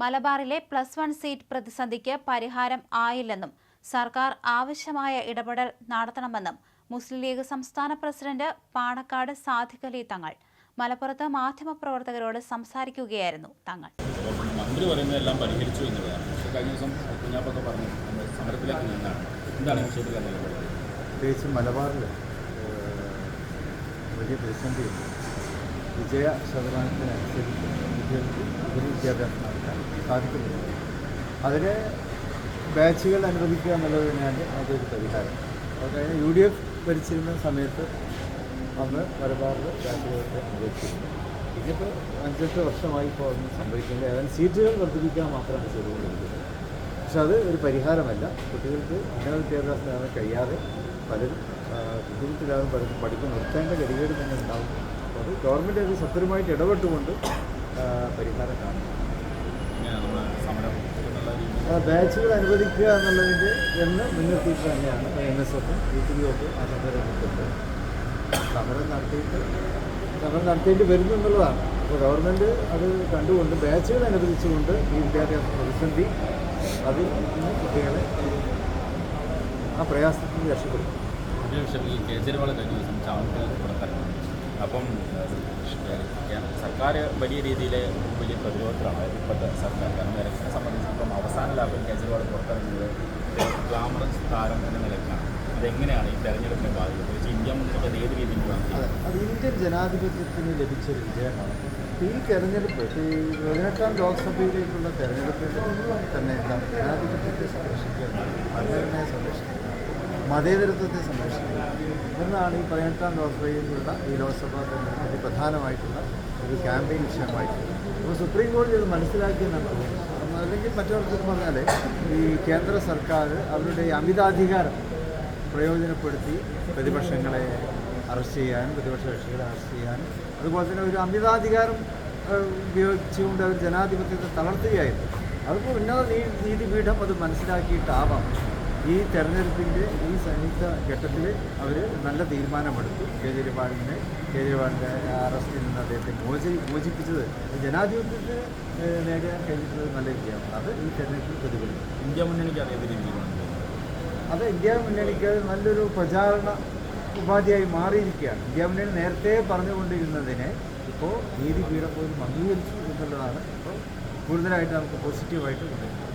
മലബാറിലെ plus one seat പ്രതിസന്ധിക്ക് പരിഹാരം ആയില്ലെന്നും സർക്കാർ ആവശ്യമായ ഇടപെടൽ നടത്തണമെന്നും മുസ്ലിം ലീഗ് സംസ്ഥാന പ്രസിഡന്റ് പാണക്കാട് അലി തങ്ങൾ. മലപ്പുറത്ത് മാധ്യമപ്രവർത്തകരോട് സംസാരിക്കുകയായിരുന്നു തങ്ങൾ. മന്ത്രി പറയുന്നതെല്ലാം പരിഹരിച്ചു എന്നുള്ളതാണ്. പക്ഷേ കഴിഞ്ഞ ദിവസം കുഞ്ഞാപ്പൊക്കെ പറഞ്ഞു സമരത്തിലേക്ക് നിന്നാണ്. എന്താണ് വിഷയത്തിൽ പ്രത്യേകിച്ച് മലബാറിൽ വലിയ പ്രതിസന്ധിയുണ്ട്. വിജയ ശതമാനത്തിനനുസരിച്ച് കുട്ടികൾക്ക് ഉപരി വിദ്യാഭ്യാസം നടത്താൻ സാധിക്കുന്നില്ല. അതിന് ബാച്ചുകൾ അനുവദിക്കുക എന്നുള്ളത് തന്നെയാണ് അതൊരു പരിഹാരം. അത് കഴിഞ്ഞ് യു ഡി എഫ് ഭരിച്ചിരുന്ന സമയത്ത് അന്ന് ഒരുപാട് ബാച്ചുകളൊക്കെ അനുവദിച്ചിരുന്നു. ഇതിപ്പോൾ അഞ്ചെട്ട് വർഷമായി ഇപ്പോൾ ഒന്നും സംഭവിക്കുന്നില്ല. ഏതാനും സീറ്റുകൾ വർദ്ധിപ്പിക്കാൻ മാത്രമാണ് ചെയ്തുകൊണ്ടിരിക്കുന്നത്. പക്ഷെ അത് ഒരു പരിഹാരമല്ല. കുട്ടികൾക്ക് ഉന്നത നേടാൻ കഴിയാതെ പലരും ബുദ്ധിമുട്ടിലാകും പലരും പഠിപ്പ് നിർത്തേണ്ട ഗതികേട് തന്നെ ഉണ്ടാകും അത് ഗവൺമെന്റ് അത് സത്യമായിട്ട് ഇടപെട്ടുകൊണ്ട് പരിഹാരം കാണും ബാച്ചുകൾ അനുവദിക്കുക എന്നുള്ളതിന്റെ എന്ന് മുൻനിർത്തിയിട്ട് തന്നെയാണ് എൻ എസ് എഫും യു ടി ഒക്കെ ആ സമരം രംഗത്തുണ്ട് സമരം നടത്തിയിട്ട് സമരം നടത്തേണ്ടി വരുന്നു എന്നുള്ളതാണ്. അപ്പോൾ ഗവൺമെന്റ് അത് കണ്ടുകൊണ്ട് ബാച്ചുകൾ അനുവദിച്ചുകൊണ്ട് ഈ വിദ്യാഭ്യാസ പ്രതിസന്ധി അതിൽ നിന്ന് കുട്ടികളെ ആ പ്രയാസത്തിൽ രക്ഷപ്പെടും കേജ്രിവാൾ കഴിഞ്ഞ ദിവസം ചാവത്തിൽ പുറത്തിറങ്ങി. അപ്പം സർക്കാർ വലിയ രീതിയിൽ വലിയ പ്രതിരോധത്തിലാണ് അതായത് ഇപ്പോഴത്തെ സർക്കാർ. കാരണം ഇലക്ഷനെ സംബന്ധിച്ചിടത്തോളം അവസാന ലാഭം കേജ്രിവാൾ പുറത്തിറങ്ങുന്നത് ഗ്ലാമറസ് താരം എന്ന നിലയ്ക്കാണ് അതെങ്ങനെയാണ് ഈ തെരഞ്ഞെടുപ്പിനെ ബാധിക്കുന്നത്? ഇന്ത്യ അത് ഏത് രീതിയിൽ അത് ഇന്ത്യൻ ജനാധിപത്യത്തിന് ലഭിച്ചൊരു വിജയമാണ്. ഈ തെരഞ്ഞെടുപ്പ് ഈ പതിനെട്ടാം ലോക്സഭയിലേക്കുള്ള തെരഞ്ഞെടുപ്പിൽ തന്നെ ജനാധിപത്യത്തെ സംരക്ഷിക്കുക ഭരണഘടനയെ സംരക്ഷിക്കുക. മതേതരത്വത്തെ സംരക്ഷിക്കുക എന്നാണ് ഈ പതിനെട്ടാം ലോക്സഭയിലുള്ള ഈ ലോക്സഭാ തെരഞ്ഞെടുപ്പിൽ പ്രധാനമായിട്ടുള്ള ഒരു ക്യാമ്പയിൻ വിഷയമായിട്ടുള്ളത്. അപ്പോൾ സുപ്രീം കോടതി അത് മനസ്സിലാക്കിയെന്നാണ് തോന്നുന്നത്. അല്ലെങ്കിൽ മറ്റവർക്ക് പറഞ്ഞാൽ ഈ കേന്ദ്ര സർക്കാർ അവരുടെ അമിതാധികാരം പ്രയോജനപ്പെടുത്തി പ്രതിപക്ഷങ്ങളെ അറസ്റ്റ് ചെയ്യാനും പ്രതിപക്ഷ കക്ഷികളെ അറസ്റ്റ് ചെയ്യാനും അതുപോലെ തന്നെ ഒരു അമിതാധികാരം ഉപയോഗിച്ചുകൊണ്ട് അവർ ജനാധിപത്യത്തെ തളർത്തുകയായിരുന്നു. അതിപ്പോൾ ഉന്നത നീതി നീതിപീഠം അത് മനസ്സിലാക്കിയിട്ടാവാം. ഈ തെരഞ്ഞെടുപ്പിന്റെ ഈ സംയുക്ത ഘട്ടത്തിൽ അവർ നല്ല തീരുമാനമെടുത്തു. കേജ്രിവാളിനെ കേജ്രിവാളിന്റെ അറസ്റ്റിൽ നിന്ന് അദ്ദേഹത്തെ മോചി മോചിപ്പിച്ചത് ജനാധിപത്യത്തിന് ഏഹ്, നേടാൻ കഴിഞ്ഞിട്ടുള്ളത് നല്ല വിജയമാണ്. അത് ഈ തെരഞ്ഞെടുപ്പിൽ പ്രതിഫലിക്കും. ഇന്ത്യ മുന്നണിക്ക് അത് രീതിയിലാണ് അത് ഇന്ത്യ മുന്നണിക്ക് നല്ലൊരു പ്രചാരണ ഉപാധിയായി മാറിയിരിക്കുകയാണ്. ഇന്ത്യ മുന്നണി നേരത്തെ പറഞ്ഞുകൊണ്ടിരുന്നതിനെ ഇപ്പോൾ നീതിപീഠം പോലും അംഗീകരിച്ചു എന്നുള്ളതാണ് ഇപ്പോൾ കൂടുതലായിട്ട് നമുക്ക് പോസിറ്റീവായിട്ട് കൊണ്ടുവരുന്നത്